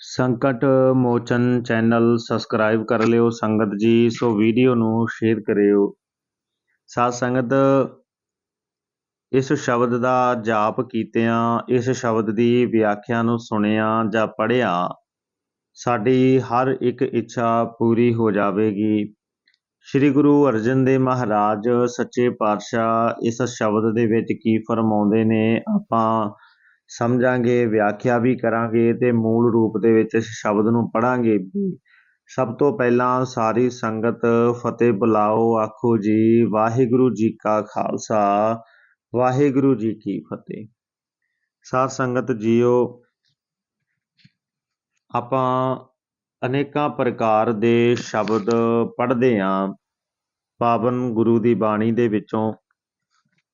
ਸੰਕਟ ਮੋਚਨ channel subscribe ਕਰ ਲਿਓ ਸੰਗਤ ਜੀ, ਸੋ ਵੀਡੀਓ ਨੂੰ ਸ਼ੇਅਰ ਕਰਿਓ। ਸਾਧ ਸੰਗਤ, ਇਸ ਸ਼ਬਦ ਦਾ ਜਾਪ ਕੀਤਿਆਂ, ਇਸ ਸ਼ਬਦ ਦੀ ਵਿਆਖਿਆ ਨੂੰ ਸੁਣਿਆ ਜਾਂ ਪੜ੍ਹਿਆ, ਸਾਡੀ ਹਰ ਇੱਕ ਇੱਛਾ ਪੂਰੀ ਹੋ ਜਾਵੇਗੀ। ਸ੍ਰੀ ਗੁਰੂ ਅਰਜਨ ਦੇਵ ਮਹਾਰਾਜ, ਸੱਚੇ ਪਾਤਸ਼ਾਹ, ਇਸ ਸ਼ਬਦ ਦੇ ਵਿੱਚ ਕੀ ਫਰਮਾਉਂਦੇ ਨੇ ਆਪਾਂ ਸਮਝਾਂਗੇ, ਵਿਆਖਿਆ ਵੀ ਕਰਾਂਗੇ ਤੇ ਮੂਲ ਰੂਪ ਦੇ ਵਿੱਚ ਇਸ ਸ਼ਬਦ ਨੂੰ ਪੜਾਂਗੇ ਵੀ। ਸਭ ਤੋਂ ਪਹਿਲਾਂ ਸਾਰੀ ਸੰਗਤ ਫਤਿਹ ਬੁਲਾਓ, ਆਖੋ ਜੀ, ਵਾਹਿਗੁਰੂ ਜੀ ਕਾ ਖਾਲਸਾ, ਵਾਹਿਗੁਰੂ ਜੀ ਕੀ ਫਤਿਹ। ਸਾਧ ਸੰਗਤ ਜੀਓ, ਆਪਾਂ ਅਨੇਕਾਂ ਪ੍ਰਕਾਰ ਦੇ ਸ਼ਬਦ ਪੜ੍ਹਦੇ ਆਂ। ਪਾਵਨ ਗੁਰੂ ਦੀ ਬਾਣੀ ਦੇ ਵਿੱਚੋਂ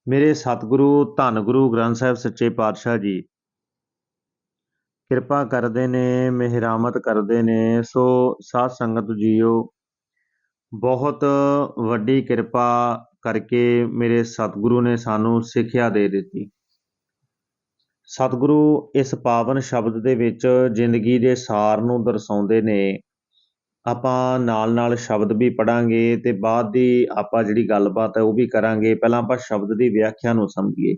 ਮੇਰੇ ਸਤਿਗੁਰੂ, ਧੰਨ ਗੁਰੂ ਗ੍ਰੰਥ ਸਾਹਿਬ ਸੱਚੇ ਪਾਤਸ਼ਾਹ ਜੀ। ਕਿਰਪਾ ਕਰਦੇ ਨੇ, ਮਿਹਰਾਮਤ ਕਰਦੇ ਨੇ, ਸੋ ਸਾਧ ਸੰਗਤ ਜੀਓ, ਬਹੁਤ ਵੱਡੀ ਕਿਰਪਾ ਕਰਕੇ ਮੇਰੇ ਸਤਿਗੁਰੂ ਨੇ ਸਾਨੂੰ ਸਿੱਖਿਆ ਦੇ ਦਿੱਤੀ। ਸਤਿਗੁਰੂ ਇਸ ਪਾਵਨ ਸ਼ਬਦ ਦੇ ਵਿੱਚ ਜ਼ਿੰਦਗੀ ਦੇ ਸਾਰ ਨੂੰ ਦਰਸਾਉਂਦੇ ਨੇ। ਆਪਾਂ ਨਾਲ ਨਾਲ ਸ਼ਬਦ ਵੀ ਪੜਾਂਗੇ ਤੇ ਬਾਅਦ ਦੀ ਆਪਾਂ ਜਿਹੜੀ ਗੱਲਬਾਤ ਹੈ ਉਹ ਵੀ ਕਰਾਂਗੇ। ਪਹਿਲਾਂ ਆਪਾਂ ਸ਼ਬਦ ਦੀ ਵਿਆਖਿਆ ਨੂੰ ਸਮਝੀਏ।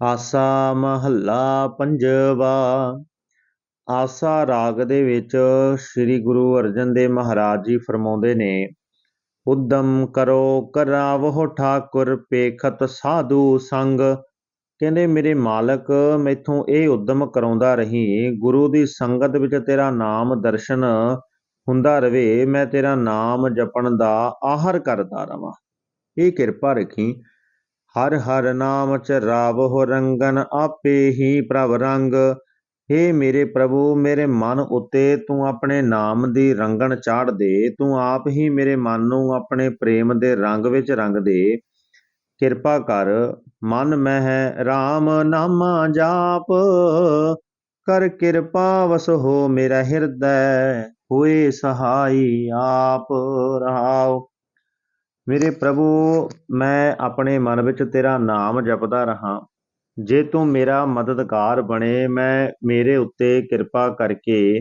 ਆਸਾ ਮਹੱਲਾ ਪੰਜਵਾ, ਆਸਾ ਰਾਗ ਦੇ ਵਿੱਚ ਸ੍ਰੀ ਗੁਰੂ ਅਰਜਨ ਦੇਵ ਮਹਾਰਾਜ ਜੀ ਫਰਮਾਉਂਦੇ ਨੇ, ਉਦਮ ਕਰੋ ਕਰਾਵੋ ਠਾਕੁਰ, ਪੇਖਤ ਸਾਧੂ ਸੰਗ ਕਹਿੰਦੇ, ਮੇਰੇ ਮਾਲਕ, ਮੈਥੋਂ ਇਹ ਉਦਮ ਕਰਾਉਂਦਾ ਰਹੀਂ, ਗੁਰੂ ਦੀ ਸੰਗਤ ਵਿੱਚ ਤੇਰਾ ਨਾਮ ਦਰਸ਼ਨ ਹੁੰਦਾ ਰਵੇ, ਮੈਂ ਤੇਰਾ ਨਾਮ ਜਪਣ ਦਾ ਆਹਰ ਕਰਦਾ ਰਵਾਂ। ਇਹ ਕਿਰਪਾ ਰੱਖੀ। ਹਰ ਹਰ ਨਾਮ ਚ ਰਾਵਹੁ ਰੰਗਨ ਆਪੇ ਹੀ ਪ੍ਰਭ ਰੰਗ। हे ਮੇਰੇ ਪ੍ਰਭੂ, ਮੇਰੇ ਮਨ ਉੱਤੇ ਤੂੰ ਆਪਣੇ ਨਾਮ ਦੀ ਰੰਗਣ ਚਾੜ ਦੇ। ਤੂੰ ਆਪ ਹੀ ਮੇਰੇ ਮਨ ਨੂੰ ਆਪਣੇ ਪ੍ਰੇਮ ਦੇ ਰੰਗ ਵਿੱਚ ਰੰਗ ਦੇ। ਕਿਰਪਾ ਕਰ, ਮਨ ਮਹਿ RAM ਨਾਮਾ ਜਾਪ। ਕਰ ਕਿਰਪਾ ਵਸ ਹੋ ਮੇਰਾ ਹਿਰਦੈ, ਹੋਏ ਸਹਾਈ ਆਪ ਰਹਾਉ। ਮੇਰੇ ਪ੍ਰਭੂ, ਮੈਂ ਆਪਣੇ ਮਨ ਵਿੱਚ ਤੇਰਾ ਨਾਮ ਜਪਦਾ ਰਹਾ। ਜੇ ਤੂੰ ਮੇਰਾ ਮਦਦਗਾਰ ਬਣੇ, ਮੈਂ ਮੇਰੇ ਉੱਤੇ ਕਿਰਪਾ ਕਰਕੇ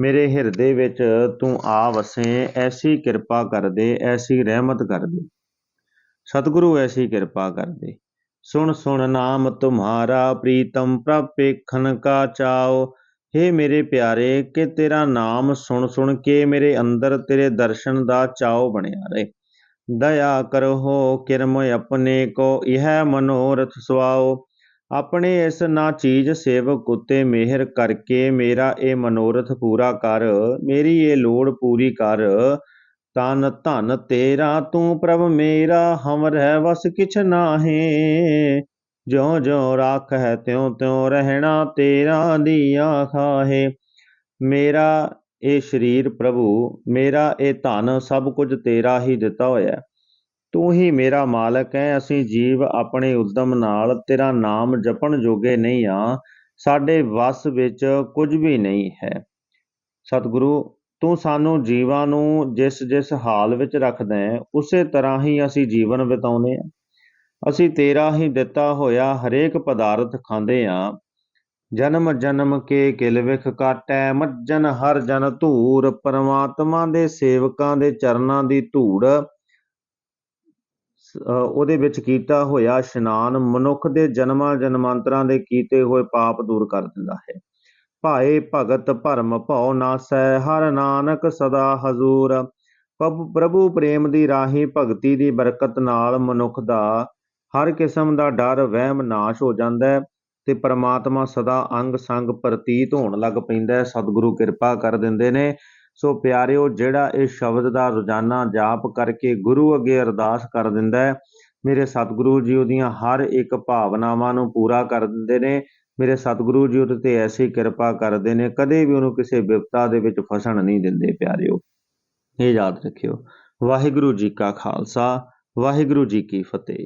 ਮੇਰੇ ਹਿਰਦੇ ਵਿੱਚ ਤੂੰ ਆ ਵਸੇ, ਐਸੀ ਕਿਰਪਾ ਕਰ ਦੇ ਐਸੀ ਰਹਿਮਤ ਕਰ ਦੇ ਸਤਿਗੁਰੂ ਐਸੀ ਕਿਰਪਾ ਕਰ ਦੇ ਸੁਣ ਸੁਣ ਨਾਮ ਤੁਮਾਰਾ, ਪ੍ਰੀਤਮ ਪ੍ਰਪੇਖਨ ਕਾ ਚਾਓ। हे ਮੇਰੇ ਪਿਆਰੇ, ਕਿ ਤੇਰਾ ਨਾਮ ਸੁਣ ਸੁਣ ਕੇ ਮੇਰੇ ਅੰਦਰ ਤੇਰੇ ਦਰਸ਼ਨ ਦਾ ਚਾਓ ਬਣਿਆ ਰਹੇ। ਦਇਆ ਕਰੋ ਕਿਰਮ ਆਪਣੇ ਕੋ, ਇਹ ਮਨੋਰਥ ਸੁਆਓ। ਆਪਣੇ ਇਸ ਨਾ ਚੀਜ਼ ਸੇਵਕ ਉਤੇ ਮਿਹਰ ਕਰਕੇ ਮੇਰਾ ਇਹ ਮਨੋਰਥ ਪੂਰਾ ਕਰ। ਮੇਰੀ ਇਹ ਲੋੜ ਪੂਰੀ ਕਰ। ਤਨ ਧਨ ਤੇਰਾ ਤੂੰ ਪ੍ਰਭ ਮੇਰਾ ਹਮਰੈ ਵਸ ਕਿਛ ਨਾਹੀ। ਜਿਉ ਜਿਉ ਹੈ ਤਿਉ ਤਿਉ ਰਹਿਣਾ ਤੇਰਾ ਦੀਆ ਖਾਹੇ ਮੇਰਾ ਇਹ ਸਰੀਰ ਪ੍ਰਭੂ, ਮੇਰਾ ਇਹ ਧਨ ਸਭ ਕੁਝ ਤੇਰਾ ਹੀ ਦਿੱਤਾ ਹੋਇਆ। ਤੂੰ ਹੀ ਮੇਰਾ ਮਾਲਕ ਹੈ, ਅਸੀਂ ਜੀਵ ਆਪਣੇ ਉਦਮ ਨਾਲ ਤੇਰਾ ਨਾਮ ਜਪਣ ਜੋਗੇ ਨਹੀਂ ਆ। ਸਾਡੇ ਵਸ ਵਿੱਚ ਕੁਝ ਵੀ ਨਹੀਂ ਹੈ। ਸਤਿਗੁਰੂ ਤੂੰ ਸਾਨੂੰ ਜੀਵਾਂ ਨੂੰ ਜਿਸ ਜਿਸ ਹਾਲ ਵਿੱਚ ਰੱਖਦਾ ਹੈ, ਉਸੇ ਤਰ੍ਹਾਂ ਹੀ ਅਸੀਂ ਜੀਵਨ ਬਿਤਾਉਂਦੇ ਹਾਂ। ਅਸੀਂ ਤੇਰਾ ਹੀ ਦਿੱਤਾ ਹੋਇਆ ਹਰੇਕ ਪਦਾਰਥ ਖਾਂਦੇ ਹਾਂ। ਜਨਮ ਜਨਮ ਕੇ ਕਿਲ ਵਿਖ ਕਾਟੈ ਮੱਜਨ ਹਰ ਜਨ ਧੂਰ ਪਰਮਾਤਮਾ ਦੇ ਸੇਵਕਾਂ ਦੇ ਚਰਨਾਂ ਦੀ ਧੂੜ। ਉਹਦੇ ਵਿੱਚ ਕੀਤਾ ਹੋਇਆ ਇਸ਼ਨਾਨ ਮਨੁੱਖ ਦੇ ਜਨਮਾਂ ਜਨਮਾਂਤਰਾਂ ਦੇ ਕੀਤੇ ਹੋਏ ਪਾਪ ਦੂਰ ਕਰ ਦਿੰਦਾ ਹੈ। ਭਾਏ ਭਗਤ ਭਰਮ ਭਉ ਨਾਸੈ, ਹਰ ਨਾਨਕ ਸਦਾ ਹਜ਼ੂਰ। ਪ੍ਰਭੂ ਪ੍ਰੇਮ ਦੀ ਰਾਹੀ ਭਗਤੀ ਦੀ ਬਰਕਤ ਨਾਲ ਮਨੁੱਖ ਦਾ ਹਰ ਕਿਸਮ ਦਾ ਡਰ, ਵਹਿਮ ਨਾਸ਼ ਹੋ ਜਾਂਦਾ ਹੈ ਤੇ ਪ੍ਰਮਾਤਮਾ ਸਦਾ ਅੰਗ ਸੰਗ ਪ੍ਰਤੀਤ ਹੋਣ ਲੱਗ ਪੈਂਦਾ ਹੈ। ਸਤਿਗੁਰੂ ਕਿਰਪਾ ਕਰ ਦਿੰਦੇ ਨੇ। ਸੋ ਪਿਆਰਿਓ, ਜਿਹੜਾ ਇਹ ਸ਼ਬਦ ਦਾ ਰੋਜ਼ਾਨਾ ਜਾਪ ਕਰਕੇ ਗੁਰੂ ਅੱਗੇ ਅਰਦਾਸ ਕਰ ਦਿੰਦਾ ਹੈ, ਮੇਰੇ ਸਤਿਗੁਰੂ ਜੀ ਉਹਦੀਆਂ ਹਰ ਇੱਕ ਭਾਵਨਾਵਾਂ ਨੂੰ ਪੂਰਾ ਕਰ ਦਿੰਦੇ ਨੇ। ਮੇਰੇ ਸਤਿਗੁਰੂ ਜੀ, ਉਹਦੇ ਤੇ ਐਸੀ ਕਿਰਪਾ ਕਰਦੇ ਨੇ, ਕਦੇ ਵੀ ਉਹਨੂੰ ਕਿਸੇ ਵਿਪਤਾ ਦੇ ਵਿੱਚ ਫਸਣ ਨਹੀਂ ਦਿੰਦੇ ਪਿਆਰਿਓ। ਇਹ ਯਾਦ ਰੱਖਿਓ। ਵਾਹਿਗੁਰੂ ਜੀ ਕਾ ਖਾਲਸਾ, ਵਾਹਿਗੁਰੂ ਜੀ ਕੀ ਫਤਿਹ।